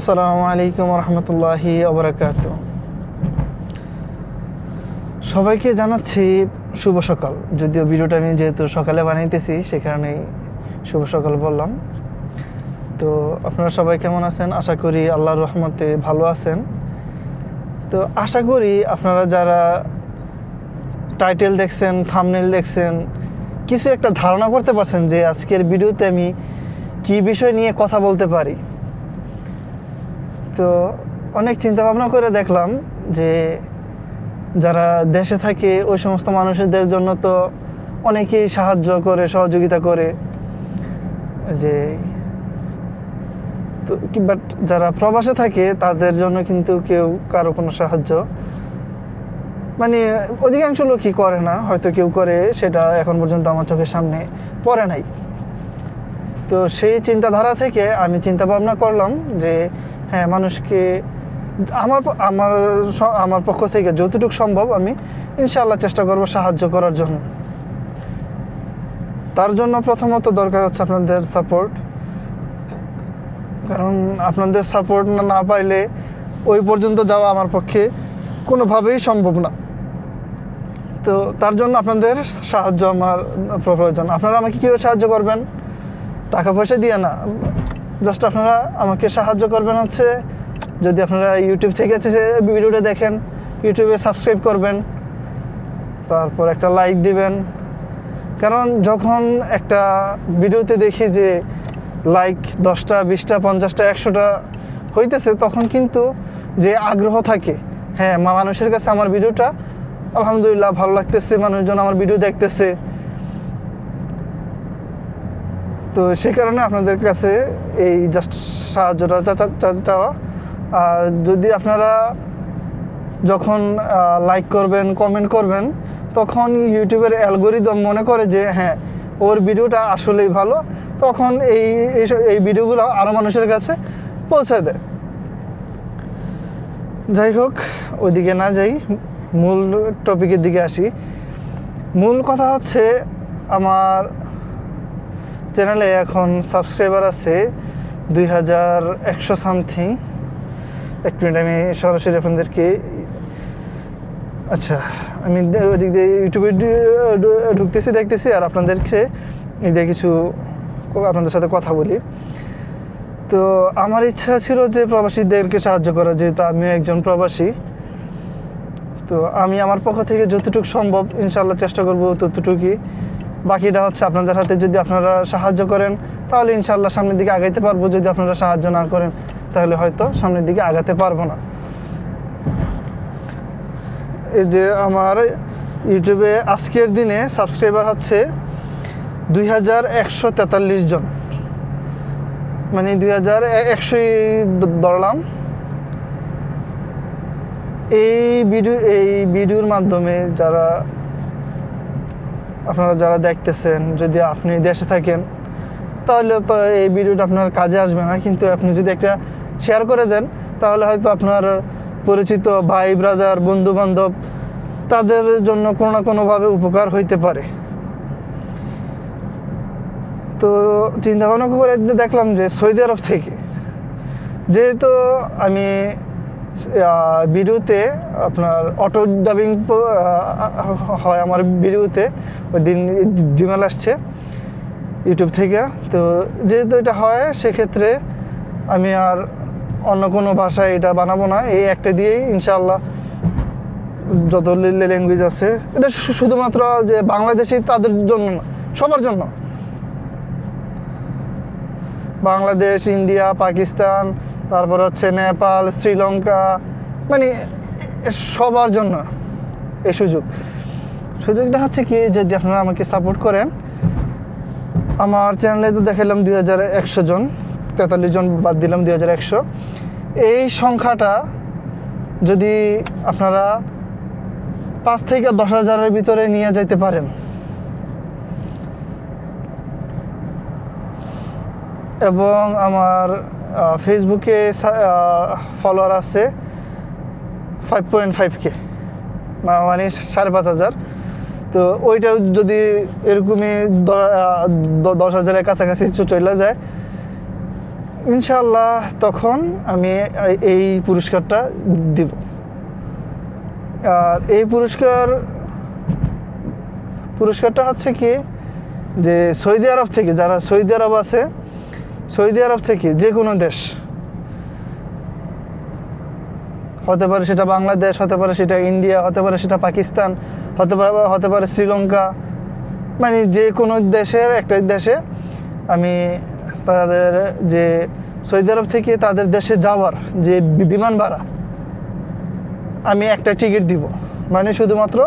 আসসালামু আলাইকুম রহমতুল্লাহি অবরাকাত সবাইকে জানাচ্ছি শুভ সকাল। যদিও ভিডিওটা আমি যেহেতু সকালে বানাইতেছি, সে কারণেই শুভ সকাল বললাম। তো আপনারা সবাই কেমন আছেন? আশা করি আল্লাহর রহমতে ভালো আছেন। তো আশা করি আপনারা যারা টাইটেল দেখছেন, থামনেল দেখছেন, কিছু একটা ধারণা করতে পারছেন যে আজকের ভিডিওতে আমি কি বিষয় নিয়ে কথা বলতে পারি। তো অনেক চিন্তা ভাবনা করে দেখলাম যে যারা দেশে থাকে, ওই সমস্ত মানুষদের জন্য তো অনেকেই সাহায্য করে, সহযোগিতা করে। যে তো বাট যারা প্রবাসে থাকে, তাদের জন্য কিন্তু কেউ কারও কোনো সাহায্য মানে অধিকাংশ লোকই করে না, হয়তো কেউ করে, সেটা এখন পর্যন্ত আমার চোখের সামনে পড়ে নাই। তো সেই চিন্তাধারা থেকে আমি চিন্তা ভাবনা করলাম যে হ্যাঁ মানুষকে আমার আমার আমার পক্ষ থেকে যতটুকু সম্ভব আমি ইনশাআল্লাহ চেষ্টা করব সাহায্য করার জন্য। তার জন্য প্রথমত দরকার হচ্ছে আপনাদের সাপোর্ট কারণ আপনাদের সাপোর্ট না পাইলে ওই পর্যন্ত যাওয়া আমার পক্ষে কোনোভাবেই সম্ভব না। তো তার জন্য আপনাদের সাহায্য আমার প্রয়োজন। আপনারা আমাকে কীভাবে সাহায্য করবেন? টাকা পয়সা দিয়ে না। জাস্ট আপনারা আমাকে সাহায্য করবেন হচ্ছে, যদি আপনারা ইউটিউব থেকে যে ভিডিওটা দেখেন, ইউটিউবে সাবস্ক্রাইব করবেন, তারপর একটা লাইক দিবেন। কারণ যখন একটা ভিডিওতে দেখি যে লাইক দশটা, বিশটা, পঞ্চাশটা, একশোটা হইতেছে, তখন কিন্তু যে আগ্রহ থাকে হ্যাঁ মা- মানুষের কাছে আমার ভিডিওটা আলহামদুলিল্লাহ ভালো লাগতেছে, মানুষজন আমার ভিডিও দেখতেছে। তো সেই কারণে আপনাদের কাছে এই জাস্ট সাহায্যটা চাওয়া। আর যদি আপনারা যখন লাইক করবেন কমেন্ট করবেন, তখন ইউটিউবের অ্যালগোরিদম মনে করে যে হ্যাঁ ওর ভিডিওটা আসলেই ভালো। তখন এই- এই ভিডিওগুলো আরও মানুষের কাছে পৌঁছে দেয়। যাই হোক, ওইদিকে না যাই, মূল টপিকের দিকে আসি। মূল কথা হচ্ছে আমার চ্যানেলে এখন সাবস্ক্রাইবার আছে দুই হাজার একশো সামথিং এক মিনিট আমি সরাসরি আপনাদেরকে আচ্ছা আমি ওদিক দিয়ে ইউটিউবে ঢুকতেছি, দেখতেছি, আর আপনাদেরকে এই দিয়ে কিছু আপনাদের সাথে কথা বলি। তো আমার ইচ্ছা ছিল যে প্রবাসীদেরকে সাহায্য করা, যেহেতু আমিও একজন প্রবাসী। তো আমি আমার পক্ষ থেকে যতটুকু সম্ভব ইনশাল্লাহ চেষ্টা করব ততটুকুই। বাকিটা হচ্ছে আপনাদের হাতে যদি আপনারা সাহায্য করেন, তাহলে ইনশাল্লাহ সামনের দিকে আগাইতে পারব, যদি আপনারা সাহায্য না করেন, তাহলে হয়তো সামনের দিকে আগাতে পারব না। এই যে আমার ইউটিউবে আজকের দিনে সাবস্ক্রাইবার হচ্ছে দুই হাজার একশো তেতাল্লিশ জন। মানে দুই হাজার একশোই ধরলাম। এই ভিডিও, এই ভিডিওর মাধ্যমে যারা আপনারা যারা দেখতেছেন, যদি আপনি দেশে থাকেন, তাহলে তো এই ভিডিওটা আপনার কাজে আসবে না। কিন্তু আপনি যদি একটা শেয়ার করে দেন, তাহলে হয়তো আপনার পরিচিত ভাই ব্রাদার বন্ধু বান্ধব তাদের জন্য কোনো না কোনোভাবে উপকার হইতে পারে। তো চিন্তা ভাবনা করে দেখলাম যে সৌদি আরব থেকে, যেহেতু আমি ভিডিওতে আপনার অটো ডাবিং হয় আমার ভিডিওতে ওই দিন জিমেল আসছে ইউটিউব থেকে। তো যেহেতু এটা হয়, সেক্ষেত্রে আমি আর অন্য কোনো ভাষায় এটা বানাবো না। এই একটা দিয়েই ইনশাল্লাহ যত ল্যাঙ্গুয়েজ আছে, এটা শুধুমাত্র যে বাংলাদেশি তাদের জন্য সবার জন্য। বাংলাদেশ, ইন্ডিয়া, পাকিস্তান তারপর হচ্ছে নেপাল, শ্রীলঙ্কা মানে সবার জন্য এই সুযোগ। সুযোগটা হচ্ছে কি, যদি আপনারা আমাকে সাপোর্ট করেন, আমার চ্যানেলে তো দেখালাম দুই হাজার একশো জন, তেতাল্লিশ জন বাদ দিলাম দুই হাজার একশো। এই সংখ্যাটা যদি আপনারা পাঁচ থেকে দশ হাজারের ভিতরে নিয়ে যাইতে পারেন, এবং আমার ফেসবুকে ফলোয়ার আছে ফাইভ পয়েন্ট ফাইভ কে মানে সাড়ে পাঁচ হাজার। তো ওইটাও যদি এরকমই দশ হাজারের কাছাকাছি চলে যায় ইনশাল্লাহ তখন আমি এই পুরস্কারটা দিব। আর এই পুরস্কার, পুরস্কারটা হচ্ছে কি যে সৌদি আরব থেকে, যারা সৌদি আরব আছে সৌদি আরব থেকে যে কোনো দেশ। হতে পারে সেটা বাংলাদেশ, হতে পারে সেটা ইন্ডিয়া, হতে পারে সেটা পাকিস্তান, হতে পারে হতে পারে শ্রীলঙ্কা। মানে যে কোনো দেশের একটা দেশে আমি তাদের যে সৌদি আরব থেকে তাদের দেশে যাওয়ার যে বিমান ভাড়া, আমি একটা টিকিট দিব। মানে শুধুমাত্র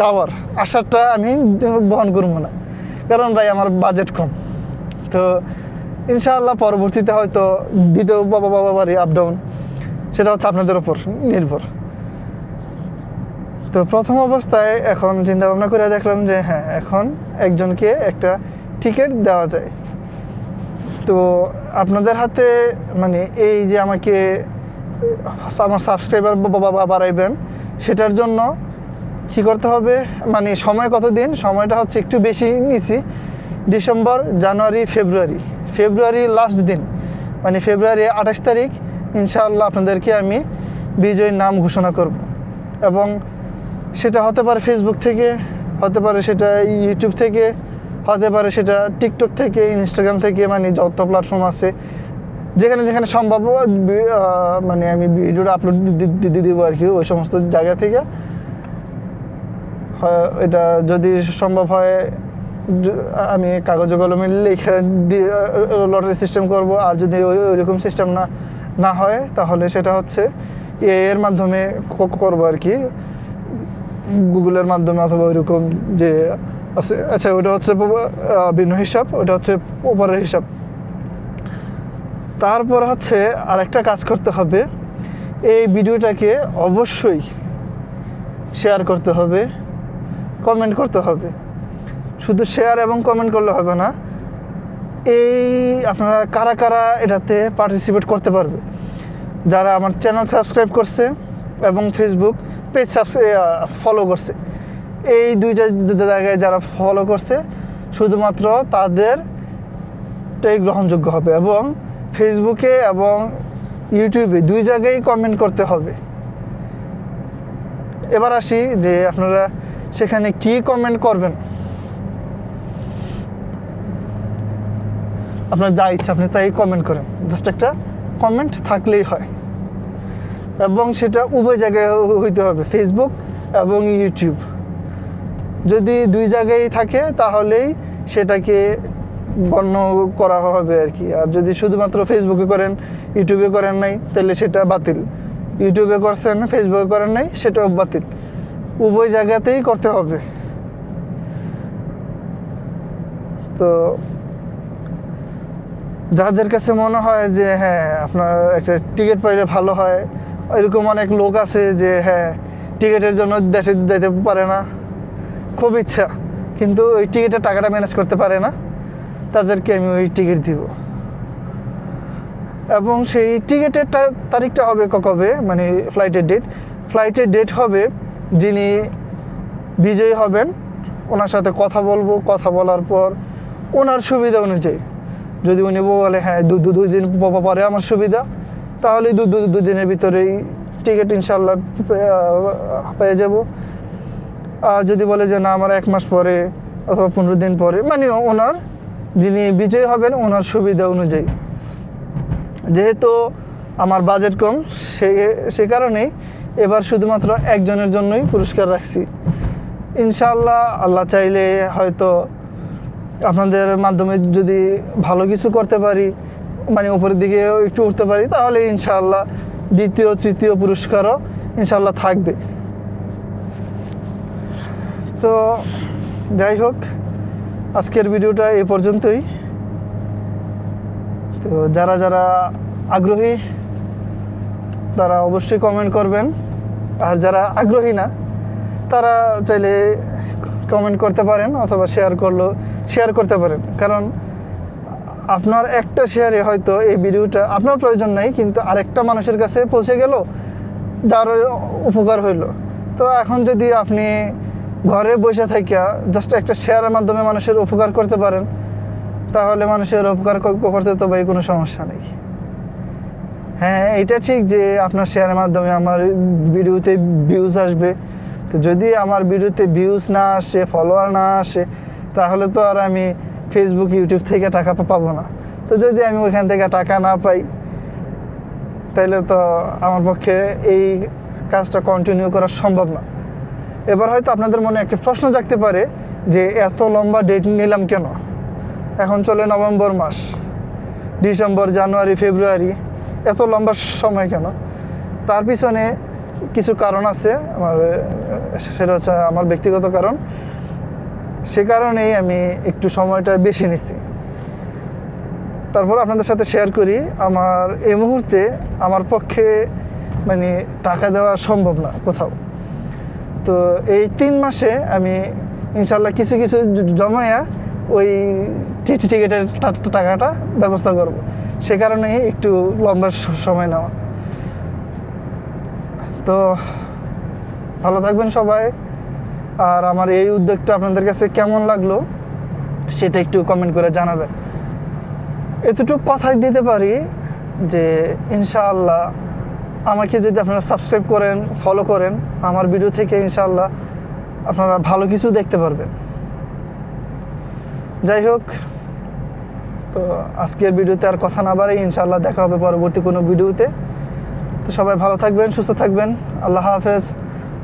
যাওয়ার আসারটা আমি বহন করব না। কারণ ভাই, আমার বাজেট কম। তো ইনশাআল্লাহ পরবর্তীতে হয়তো দ্বিতীয় বাবা বাবা বাড়ি আপ ডাউন সেটা হচ্ছে আপনাদের ওপর নির্ভর। তো প্রথম অবস্থায় এখন চিন্তা ভাবনা করে দেখলাম যে হ্যাঁ এখন একজনকে একটা টিকিট দেওয়া যায়। তো আপনাদের হাতে মানে এই যে আমাকে, আমার সাবস্ক্রাইবার বাবা বাড়াইবেন, সেটার জন্য কী করতে হবে? মানে সময় কত দিন সময়টা হচ্ছে একটু বেশি নিছি। ডিসেম্বর, জানুয়ারি, ফেব্রুয়ারি। ফেব্রুয়ারি লাস্ট দিন মানে ফেব্রুয়ারি আঠাশ তারিখ, ইনশাআল্লাহ আপনাদেরকে আমি বিজয়ীর নাম ঘোষণা করব। এবং সেটা হতে পারে ফেসবুক থেকে, হতে পারে সেটা ইউটিউব থেকে, হতে পারে সেটা টিকটক থেকে ইনস্টাগ্রাম থেকে মানে যত প্ল্যাটফর্ম আছে, যেখানে যেখানে সম্ভব মানে আমি ভিডিওটা আপলোড দিয়ে দিব আর কি, ওই সমস্ত জায়গা থেকে এটা যদি সম্ভব হয় আমি কাগজে কলমে লেখা দিয়ে লটারি সিস্টেম করব। আর যদি ওই- ওইরকম সিস্টেম না না হয়, তাহলে সেটা হচ্ছে এ এর মাধ্যমে করব আর কি। গুগলের মাধ্যমে অথবা ওইরকম যে আছে আচ্ছা ওটা হচ্ছে ভিন্ন হিসাব, ওটা হচ্ছে ওপরের হিসাব। তারপর হচ্ছে আরেকটা কাজ করতে হবে। এই ভিডিওটাকে অবশ্যই শেয়ার করতে হবে কমেন্ট করতে হবে। শুধু শেয়ার এবং কমেন্ট করলে হবে না, এই আপনারা কারা কারা এটাতে পার্টিসিপেট করতে পারবে? যারা আমার চ্যানেল সাবস্ক্রাইব করছে এবং ফেসবুক পেজ ফলো করছে, এই দুইটা জায়গায় যারা ফলো করছে, শুধুমাত্র তাদেরটাই গ্রহণযোগ্য হবে এবং ফেসবুকে এবং ইউটিউবে দুই জায়গায় কমেন্ট করতে হবে। এবার আসি যে আপনারা সেখানে কি কমেন্ট করবেন? আপনার যা ইচ্ছা, আপনি তাই কমেন্ট করেন। জাস্ট একটা কমেন্ট থাকলেই হয়। এবং সেটা উভয় জায়গায় হইতে হবে ফেসবুক এবং ইউটিউব যদি দুই জায়গায় থাকে, তাহলেই সেটাকে গণ্য করা হবে আর কি। আর যদি শুধুমাত্র ফেসবুকে করেন ইউটিউবে করেন নাই, তাহলে সেটা বাতিল। ইউটিউবে করছেন ফেসবুকে করেন নাই, সেটাও বাতিল। উভয় জায়গাতেই করতে হবে। তো যাদের কাছে মনে হয় যে হ্যাঁ আপনার একটা টিকিট পাইলে ভালো হয়, এরকম অনেক লোক আছে যে হ্যাঁ টিকিটের জন্য দেশে যাইতে পারে না। খুব ইচ্ছা, কিন্তু ওই টিকিটের টাকাটা ম্যানেজ করতে পারে না। তাদেরকে আমি ওই টিকিট দিব। এবং সেই টিকিটের তারিখটা হবে কবে? মানে ফ্লাইটের ডেট ফ্লাইটের ডেট হবে যিনি বিজয়ী হবেন, ওনার সাথে কথা বলব, কথা বলার পর ওনার সুবিধা অনুযায়ী। যদি উনি বলে হ্যাঁ দু দুই দিন পরে আমার সুবিধা, তাহলে দু দু দিনের ভিতরেই টিকিট ইনশাল্লাহ পেয়ে যাব। আর যদি বলে যে, না, আমার এক মাস পরে অথবা পনেরো দিন পরে মানে ওনার যিনি বিজয়ী হবেন, ওনার সুবিধা অনুযায়ী। যেহেতু আমার বাজেট কম, সে সে কারণেই এবার শুধুমাত্র একজনের জন্যই পুরস্কার রাখছি। ইনশাল্লাহ আল্লাহ চাইলে হয়তো আপনাদের মাধ্যমে যদি ভালো কিছু করতে পারি মানে উপরের দিকে একটু উঠতে পারি, তাহলে ইনশাআল্লাহ দ্বিতীয়, তৃতীয় পুরস্কারও ইনশাআল্লাহ থাকবে। তো যাই হোক, আজকের ভিডিওটা এ পর্যন্তই। তো যারা যারা আগ্রহী, তারা অবশ্যই কমেন্ট করবেন। আর যারা আগ্রহী না, তারা চাইলে কমেন্ট করতে পারেন অথবা শেয়ার করল শেয়ার করতে পারেন। কারণ আপনার একটা শেয়ারে হয়তো এই ভিডিওটা আপনার প্রয়োজন নাই, কিন্তু আরেকটা মানুষের কাছে পৌঁছে গেল, যার উপকার হইল। তো এখন যদি আপনি ঘরে বসে থাইকা জাস্ট একটা শেয়ারের মাধ্যমে মানুষের উপকার করতে পারেন, তাহলে মানুষের উপকার করতে তো ভাই কোনো সমস্যা নেই। হ্যাঁ এটা ঠিক যে আপনার শেয়ারের মাধ্যমে আমার ভিডিওতে ভিউজ আসবে। তো যদি আমার ভিডিওতে ভিউজ না আসে ফলোয়ার না আসে তাহলে তো আর আমি ফেসবুক ইউটিউব থেকে টাকা পাবো না। তো যদি আমি ওইখান থেকে টাকা না পাই তাহলে তো আমার পক্ষে এই কাজটা কন্টিনিউ করা সম্ভব না। এবার হয়তো আপনাদের মনে একটা প্রশ্ন জাগতে পারে যে, এত লম্বা ডেট নিলাম কেন? এখন চলে নভেম্বর মাস, ডিসেম্বর, জানুয়ারি, ফেব্রুয়ারি, এত লম্বা সময় কেন? তার পিছনে কিছু কারণ আছে। আমার, সেটা হচ্ছে আমার ব্যক্তিগত কারণ। সে কারণেই আমি একটু সময়টা বেশি নিচ্ছি তারপর আপনাদের সাথে শেয়ার করি, আমার এই মুহূর্তে আমার পক্ষে মানে টাকা দেওয়া সম্ভব না কোথাও। তো এই তিন মাসে আমি ইনশাল্লাহ কিছু কিছু জমায়া ওই টিটি টিকিটের টাকাটা ব্যবস্থা করব। সে কারণেই একটু লম্বা সময় নেওয়া। তো ভালো থাকবেন সবাই। আর আমার এই উদ্যোগটা আপনাদের কাছে কেমন লাগল সেটা একটু কমেন্ট করে জানাবেন। এতটুকু কথাই দিতে পারি যে, ইনশাআল্লাহ আমাকে যদি আপনারা সাবস্ক্রাইব করেন ফলো করেন, আমার ভিডিও থেকে ইনশাআল্লাহ আপনারা ভালো কিছু দেখতে পারবেন। যাই হোক, তো আজকের ভিডিওতে আর কথা না বাড়াই ইনশাআল্লাহ দেখা হবে পরবর্তী কোনো ভিডিওতে। তো সবাই ভালো থাকবেন, সুস্থ থাকবেন, আল্লাহ হাফেজ।